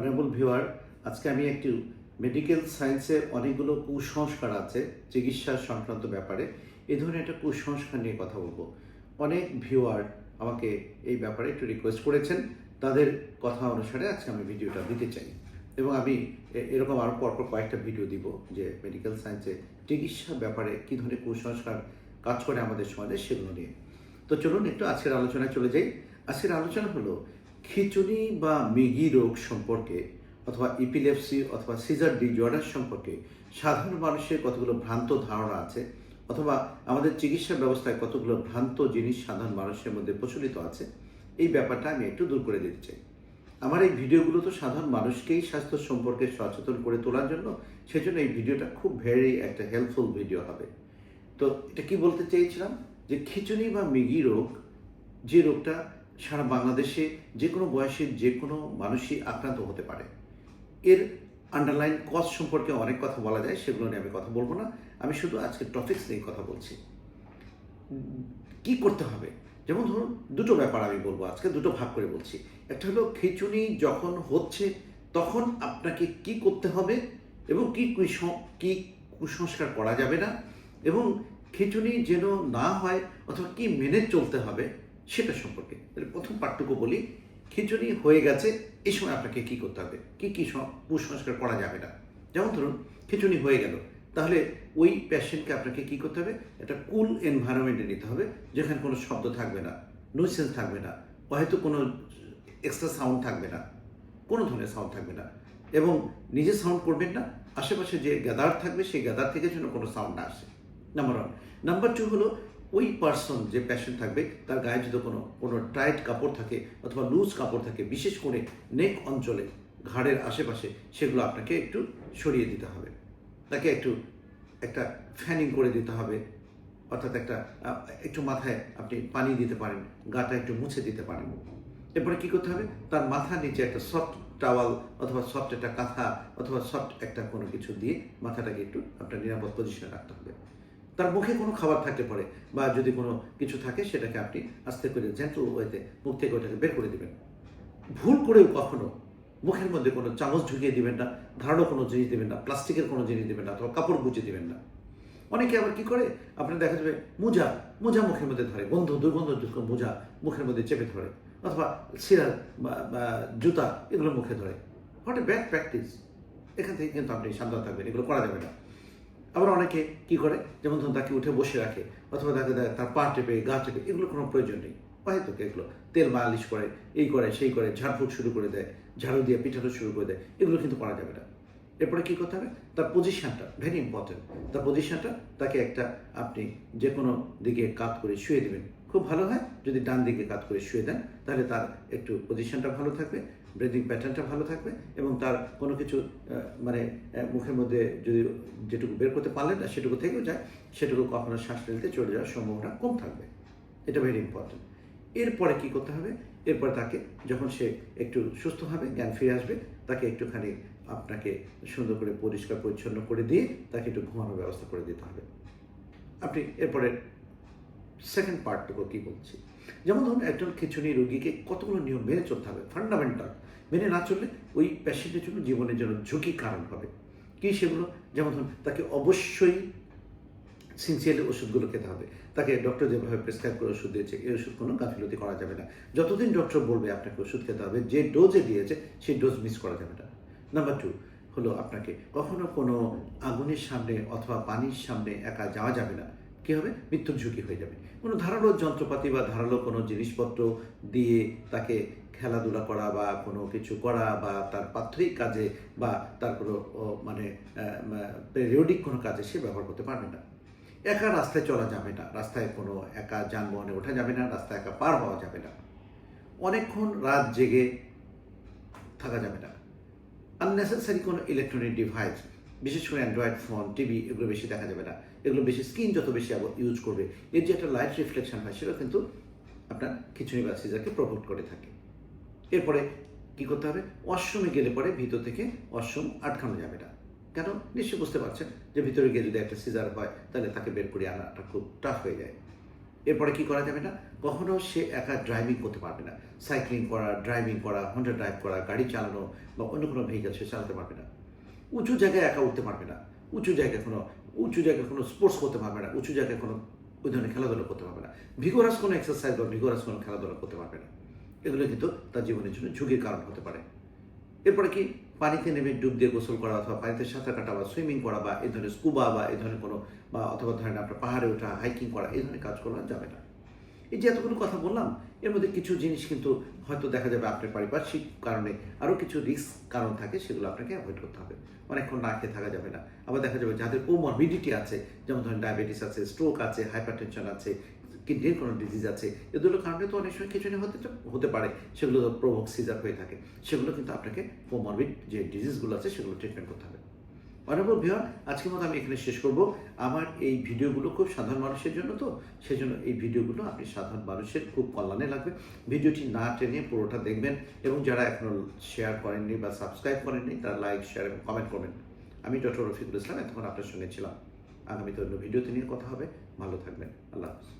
Honourable viewer আজকে আমি একটু মেডিকেল সায়েন্সে অনেকগুলো কুসংস্কার আছে, চিকিৎসা সংক্রান্ত ব্যাপারে। এই ধরনের একটা কুসংস্কার নিয়ে কথা বলব। অনেক ভিউয়ার আমাকে এই ব্যাপারে একটু রিকোয়েস্ট করেছেন। তাদের কথা অনুসারে আজকে আমি ভিডিওটা দিতে চাই। এবং আমি এ- এরকম আরও পরপর কয়েকটা ভিডিও দিব যে মেডিকেল সায়েন্সে চিকিৎসা ব্যাপারে কী ধরনের কুসংস্কার কাজ করে আমাদের সমাজে সেগুলো নিয়ে। তো চলুন একটু আজকের আলোচনায় চলে যাই। আজকের আলোচনা হলো খিচুনি বা মিগি রোগ সম্পর্কে অথবা ইপিলেপসি অথবা সিজার ডিজর্ডার সম্পর্কে সাধারণ মানুষের কতগুলো ভ্রান্ত ধারণা আছে? অথবা আমাদের চিকিৎসা ব্যবস্থায় কতগুলো ভ্রান্ত জিনিস সাধারণ মানুষের মধ্যে প্রচলিত আছে? এই ব্যাপারটা আমি একটু দূর করে দিতে চাই। আমার এই ভিডিওগুলো তো সাধারণ মানুষকেই স্বাস্থ্য সম্পর্কে সচেতন করে তোলার জন্য, সেজন্য এই ভিডিওটা খুব ভেরি একটা হেল্পফুল ভিডিও হবে। তো এটা কি বলতে চেয়েছিলাম? যে খিচুনি বা মিগি রোগ, যে রোগটা সারা বাংলাদেশে যে কোনো বয়সের যে কোনো মানুষই আক্রান্ত হতে পারে। এর আন্ডারলাইন কজ সম্পর্কে অনেক কথা বলা যায়, সেগুলো নিয়ে আমি কথা বলব না। আমি শুধু আজকে টপিক্স নিয়ে কথা বলছি। কি করতে হবে? যেমন ধরুন, দুটো ব্যাপার আমি বলব আজকে, দুটো ভাগ করে বলছি। একটা হলো খিচুনি যখন হচ্ছে, তখন আপনাকে কি করতে হবে এবং কি কি কুসংস্কার করা যাবে না এবং খিচুনি যেন না হয় অথবা কি মেনে চলতে হবে সেটা সম্পর্কে। তাহলে প্রথম পার্টটুকু বলি খিচুনি হয়ে গেছে, এই সময় আপনাকে কি করতে হবে? কি কি কুসংস্কার করা যাবে না যেমন ধরুন খিচুনি হয়ে গেল, তাহলে ওই প্যাশেন্টকে আপনাকে কি করতে হবে? একটা কুল এনভায়রনমেন্টে নিতে হবে, যেখানে কোনো শব্দ থাকবে না নুইসেন্স থাকবে না হয়তো কোনো এক্সট্রা সাউন্ড থাকবে না, কোনো ধরনের সাউন্ড থাকবে না, এবং নিজে সাউন্ড করবেন না, আশেপাশে যে গ্যাদার থাকবে, সেই গ্যাদার থেকে যেন কোনো সাউন্ড না আসে নাম্বার ওয়ান নাম্বার টু হলো ওই পার্সন যে প্যাশন থাকবে, তার গায়ে যদি কোনো কোনো টাইট কাপড় থাকে অথবা লুজ কাপড় থাকে, বিশেষ করে নেক অঞ্চলে, ঘাড়ের আশেপাশে, সেগুলো আপনাকে একটু সরিয়ে দিতে হবে। তাকে একটু, একটা ফ্যানিং করে দিতে হবে। অর্থাৎ একটা একটু মাথায় আপনি পানি দিতে পারেন, গাটা একটু মুছে দিতে পারেন। এরপরে কি করতে হবে? তার মাথার নিচে একটা সফট টাওয়াল অথবা সফট একটা কাঁথা অথবা সফট একটা কোনো কিছু দিয়ে মাথাটাকে একটু আপনার নিরাপদ পজিশনে রাখতে হবে। তার মুখে কোনো খাবার থাকতে পারে বা যদি কোনো কিছু থাকে সেটাকে আপনি আস্তে করে জেন্টল ওয়েতে মুখ থেকে ওটাকে বের করে দিবেন। ভুল করেও কখনো মুখের মধ্যে কোনো চামচ ঢুকিয়ে দিবেন না, ধারালো কোনো জিনিস দিবেন না, প্লাস্টিকের কোনো জিনিস দিবেন না অথবা কাপড় গুছিয়ে দিবেন না। অনেকে আবার কি করে? আপনার দেখা যাবে মোজা মোজা মুখের মধ্যে ধরে গন্ধ দুর্গন্ধযুক্ত মোজা মুখের মধ্যে চেপে ধরে অথবা সিরাল বা জুতা এগুলো মুখে ধরে। হোয়াট এ ব্যাড প্র্যাকটিস এখান থেকে কিন্তু আপনি সাবধান থাকবেন এগুলো করা যাবে না। আবার অনেকে কি করে? যেমন ধরুন তাকে উঠে বসে রাখে, অথবা তাকে তার পা টেপে গা টেপে এগুলো কোনো প্রয়োজন নেই। হয়তো এগুলো। তেল মালিশ করে, এই করে, সেই করে, ঝাড়ফুঁক শুরু করে দেয়, ঝাড়ু দিয়ে পিঠানো শুরু করে দেয়, এগুলো কিন্তু করা যাবে না। এরপরে কি করতে হবে? তার পজিশনটা ভেরি ইম্পর্টেন্ট তার পজিশনটা তাকে একটা আপনি যে কোনো দিকে কাত করে শুয়ে দেবেন। খুব ভালো হয় যদি ডান দিকে কাত করে শুয়ে দেন, তাহলে তার একটু পজিশনটা ভালো থাকবে ব্রিদিং প্যাটার্নটা ভালো থাকবে এবং তার কোনো কিছু মানে মুখের মধ্যে যদি যেটুকু বের করতে পারলেন না সেটুকু থেকেও যায়, সেটুকু কখনো শ্বাস নিতে চলে যাওয়ার সম্ভাবনা কম থাকবে। এটা ভেরি ইম্পর্টেন্ট এরপরে কি করতে হবে? এরপরে তাকে যখন সে একটু সুস্থ হবে, জ্ঞান ফিরে আসবে, তাকে একটুখানি আপনাকে সুন্দর করে পরিষ্কার পরিচ্ছন্ন করে দিয়ে তাকে একটু ঘুমানোর ব্যবস্থা করে দিতে হবে। আপনি এরপরে সেকেন্ড পার্ট পার্টটুকু কি বলছি? যেমন ধরুন একজন খিচুড়ি রোগীকে কতগুলো নিয়ম মেনে চলতে হবে? ফান্ডামেন্টাল মেনে না চললে ওই পেশেন্টের জন্য জীবনের জন্য ঝুঁকি কারণ হবে। কি সেগুলো? যেমন ধরুন তাকে অবশ্যই সিনসিয়ারলি ওষুধগুলো খেতে হবে। তাকে ডক্টর যেভাবে প্রেসক্রাইব করে ওষুধ দিয়েছে, এই ওষুধ কোনো গাফিলতি করা যাবে না। যতদিন ডক্টর বলবে আপনাকে ওষুধ খেতে হবে, যে ডোজে দিয়েছে, সেই ডোজ মিস করা যাবে না। নাম্বার টু হলো আপনাকে কখনো কোনো আগুনের সামনে অথবা পানির সামনে একা যাওয়া যাবে না। কি হবে? মৃত্যুর ঝুঁকি হয়ে যাবে। কোনো ধারালো যন্ত্রপাতি বা ধারালো কোনো জিনিসপত্র দিয়ে তাকে খেলাধুলা করা বা কোনো কিছু করা বা তার প্রাথমিক কাজে বা তার কোনো মানে পেরিয়ডিক কোনো কাজে সে ব্যবহার করতে পারবে না। একা রাস্তায় চলা যাবে না। রাস্তায় কোনো একা যানবাহনে ওঠা যাবে না, রাস্তায় একা পার হওয়া যাবে না। অনেকক্ষণ রাত জেগে থাকা যাবে না। আননেসেসারি কোনো ইলেকট্রনিক ডিভাইস বিশেষ করে অ্যান্ড্রয়েড ফোন টিভি এগুলো বেশি দেখা যাবে না। এগুলো বেশি স্ক্রিন যত বেশি ইউজ করবে, এর যে একটা লাইট রিফ্লেকশন হয় সেটা কিন্তু আপনার খিচুড়ি বা সিজারকে প্রভোট করে থাকে। এরপরে কি করতে হবে? ওয়াশরুমে গেলে পরে ভিতর থেকে ওয়াশরুম আটকানো যাবে না। কেন? নিশ্চয়ই বুঝতে পারছেন যে ভিতরে গিয়ে যদি একটা সিজার হয়, তাহলে তাকে বের করে আনাটা খুব টাফ হয়ে যায়। এরপরে কি করা যাবে না? কখনো সে একা ড্রাইভিং করতে পারবে না। সাইক্লিং করা ড্রাইভিং করা হন্ডা ড্রাইভ করা, গাড়ি চালানো বা অন্য কোনো ভেহিকেল সে চালাতে পারবে না। উঁচু জায়গায় একা উঠতে পারবে না। উঁচু জায়গায় কোনো উঁচু জায়গায় কোনো স্পোর্টস করতে পারবে না, উঁচু জায়গায় কোনো ওই ধরনের খেলাধুলো করতে পারবে না। ভিগোরাস কোনো এক্সারসাইজ বা ভিগোরাস কোনো খেলাধুলা করতে পারবে না। এগুলো কিন্তু তার জীবনের জন্য ঝুঁকির কারণ হতে পারে। এরপরে কি? পানিতে নেমে ডুব দিয়ে গোসল করা অথবা পানিতে সাঁতার কাটা বা সুইমিং করা বা এই ধরনের স্কুবা বা এই ধরনের কোনো বা অথবা ধরেন আপনার পাহাড়ে ওঠা হাইকিং করা, এই ধরনের কাজ করা যাবে না। এই যে এতগুলো কথা বললাম, এর মধ্যে কিছু জিনিস কিন্তু হয়তো দেখা যাবে আপনার পারিপার্শ্বিক কারণে আরও কিছু রিস্ক কারণ থাকে, সেগুলো আপনাকে অ্যাভয়েড করতে হবে। অনেকক্ষণ না খেয়ে থাকা যাবে না। আবার দেখা যাবে যাদের কোমরবিডিটি আছে, যেমন ধরেন ডায়াবেটিস আছে স্ট্রোক আছে হাইপারটেনশন আছে কিডনির কোনো ডিজিজ আছে এগুলোর কারণে তো অনেক সময় কিছু না হতে হতে পারে। সেগুলো প্রভোগ সিজার হয়ে থাকে। সেগুলো কিন্তু আপনাকে কোমরবিড যে ডিজিজগুলো আছে, সেগুলো ট্রিটমেন্ট করতে হবে। অনেকবার ভিওর আজকের মতো আমি এখানে শেষ করব। আমার এই ভিডিওগুলো খুব সাধারণ মানুষের জন্য তো, সেজন্য এই ভিডিওগুলো আপনি সাধারণ মানুষের খুব কল্যাণে লাগবে। ভিডিওটি না টেনে পুরোটা দেখবেন এবং যারা এখনও শেয়ার করেননি বা সাবস্ক্রাইব করেননি, তারা লাইক শেয়ার এবং কমেন্ট করবেন। আমি ডক্টর রফিকুল ইসলাম, এতক্ষণ আপনার সঙ্গে ছিলাম। আগামীতে অন্য ভিডিওতে নিয়ে কথা হবে। ভালো থাকবেন। আল্লাহ হাফিজ।